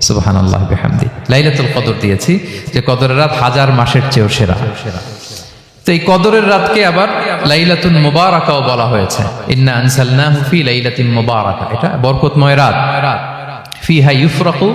সুবহান আল্লাহ বেহামদি। লাইলাতুল কদর দিয়েছি যে কদরের রাত হাজার মাসের চেয়েও সেরা। তো এই কদরের রাতকে আবার লাইলাতুন মুবারাকাও বলা হয়েছে। ইন্না আনসালনাহু ফি লাইলাতিন মুবারাকা। এটা বরকতময় রাত। ফিহা ইউফরাকু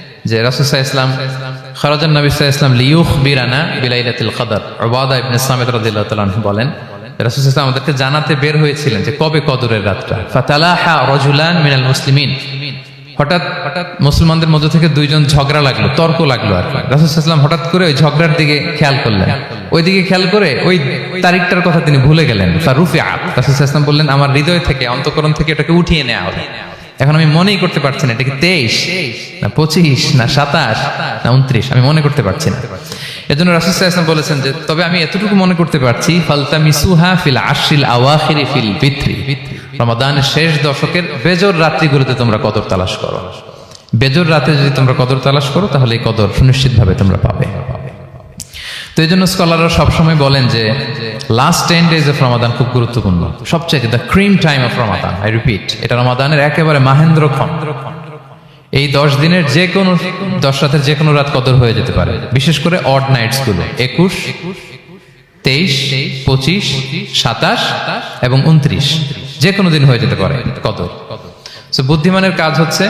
যে রাসুল ইসলাম খরাজান নবী ইসলাম লিউখ বিরানা বিলাইলাতুল কদর। ওবাদা ইবনে সামিদ রাদিয়াল্লাহু তাআলা বলেন, রাসুল ইসলাম আমাদেরকে জানাতে বের হয়েছিলেন যে কবে কদরের রাতটা। ফাতালাহা রাজুলান মিনাল মুসলিমিন। হঠাৎ হঠাৎ মুসলমানদের মধ্যে থেকে দুইজন ঝগড়া লাগল, তর্ক লাগল আর রাসুলাম হঠাৎ করে ওই ঝগড়ার দিকে খেয়াল করলেন। ওই দিকে খেয়াল করে ওই তারিখটার কথা তিনি ভুলে গেলেন। রুফে রাসুলাম বললেন, আমার হৃদয় থেকে, অন্তকরণ থেকে এটাকে উঠিয়ে নেওয়া হবে। এখন আমি মনেই করতে পারছি না, এটা কি তেইশ? না পঁচিশ? না সাতাশ? না উনত্রিশ? আমি মনে করতে পারছি না। এজন্য রাসুল ইসলাম বলেছেন যে, তবে আমি এতটুকু মনে করতে পারছি ফালতা মিসুহা ফিল আশিল আওয়াখিরি ফিল বিত্রি। রমাদানের শেষ দশকের বেজর রাত্রিগুলোতে তোমরা কদর তালাশ করো। বেজর রাতে যদি তোমরা কদর তালাশ করো, তাহলে এই কদর সুনিশ্চিতভাবে তোমরা পাবে। তো এই জন্য স্কলাররা সবসময় বলেন যে last ten days of Ramadan খুব গুরুত্বপূর্ণ। সবচেয়ে the cream time of Ramadan I repeat এটা রমাদানের একেবারে মাহেন্দ্র এই দশ দিনের যে কোনো, দশ রাতের যে কোনো রাত কদর হয়ে যেতে পারে। বিশেষ করে অড নাইটসগুলো, একুশ, তেইশ, পঁচিশ, সাতাশ এবং উনত্রিশ। যে কোনো দিন হয়ে যেতে পারে কদর। বুদ্ধিমানের কাজ হচ্ছে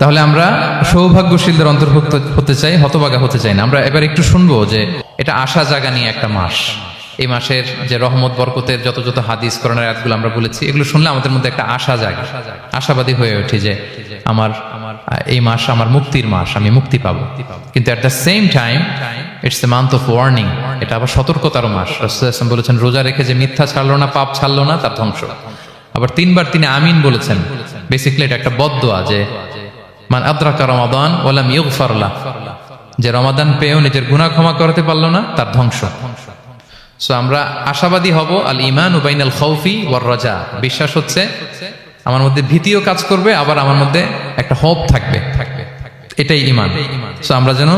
তাহলে আমরা সৌভাগ্যশীলদের অন্তর্ভুক্ত হতে চাই, হতবাগা হতে চাই না। আমরা এবার একটু শুনব যে এটা আশা জাগা নিয়ে একটা মাস। এই মাসের যে রহমত, বরকতের যত যত হাদিস করোনার আয়াতগুলো আমরা বলেছি, এগুলো শুনলে আমাদের মধ্যে একটা আশা জাগে। আশাবাদী হয়ে ওঠে যে আমার, এই মাস আমার মুক্তির মাস, আমি মুক্তি পাবো। কিন্তু at the same time it's the month of warning এটা আবার সতর্কতার মাস। রসুল বলেছেন, রোজা রেখে যে মিথ্যা ছাড়লো না, পাপ ছাড়লো না, তার ধ্বংস। আবার তিনবার তিনি আমিন বলেছেন। বেসিক্যালি এটা একটা বদোয়া যে মান আদ্রাকা রমাদান ওলাম ইউগফারলা যে রমাদান পেয়েও নিজের গুনা ক্ষমা করতে পারল না, তার ধ্বংস। সো আমরা আশাবাদী হব, আল ইমান উবাইন আল খৌফি ওয়ার রাজা। বিশ্বাস হচ্ছে, আমার মধ্যে ভীতিও কাজ করবে, আবার আমার মধ্যে একটা হোপ থাকবে। থাকবে এটাই ইমান সো আমরা যেন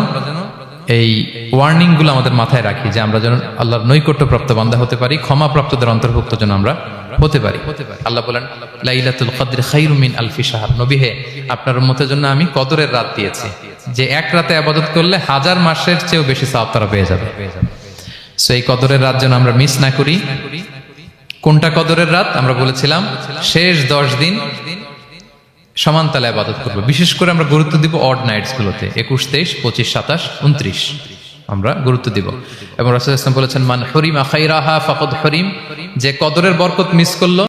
এই ওয়ার্নিংগুলো আমাদের মাথায় রাখি যে আমরা যেন আল্লাহর নৈকট্য প্রাপ্ত বান্দা হতে পারি ক্ষমা প্রাপ্তদের অন্তর্ভুক্ত যেন আমরা হতে পারি। আল্লাহ বলেন, লাইলাতুল কদর খাইরু মিন আলফি শাহর। নবী হে, আপনার উম্মতের জন্য আমি কদরের রাত দিয়েছি, যে এক রাতে আবাদত করলে হাজার মাসের চেয়েও বেশি সাহাব তারা পেয়ে যাবে। সো এই কদরের রাত যেন আমরা মিস না করি। কোনটা কদরের রাত? আমরা বলেছিলাম, শেষ দশ দিন সমান তালে আবাদত করব। বিশেষ করে আমরা গুরুত্ব দিব অড নাইটস গুলোতে, একুশ, তেইশ, পঁচিশ, সাতাশ উনত্রিশ আমরা গুরুত্ব দিব। এবং রাসুল ইসলাম বলেছেন, মান হরিম আখাইরাহা ফকত হরিম যে কদরের বরকত মিস করল